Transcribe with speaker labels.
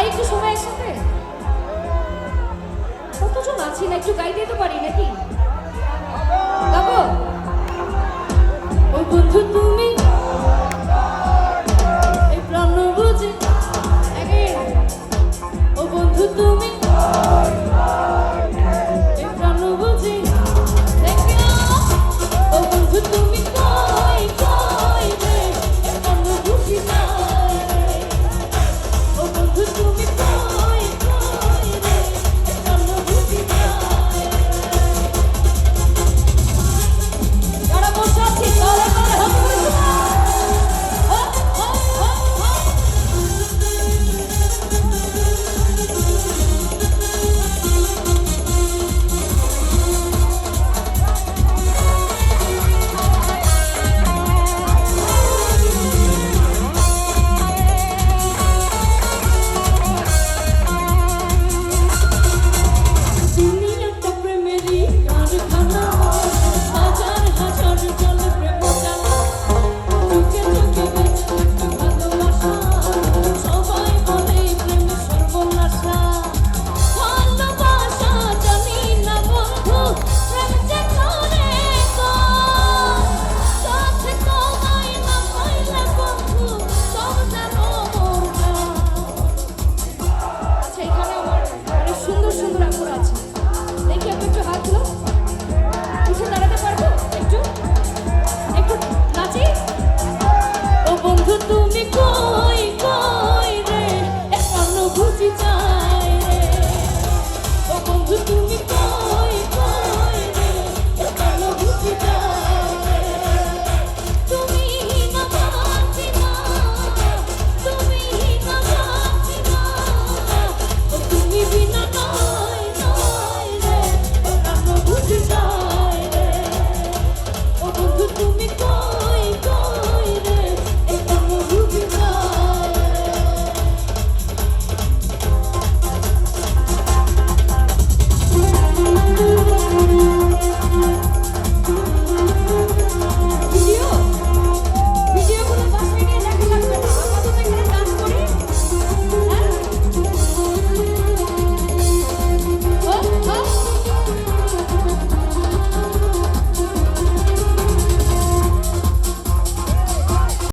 Speaker 1: গাই একটু সময় একসাথে? কতজন আছি না একটু গাইতে তো পারি নাকি?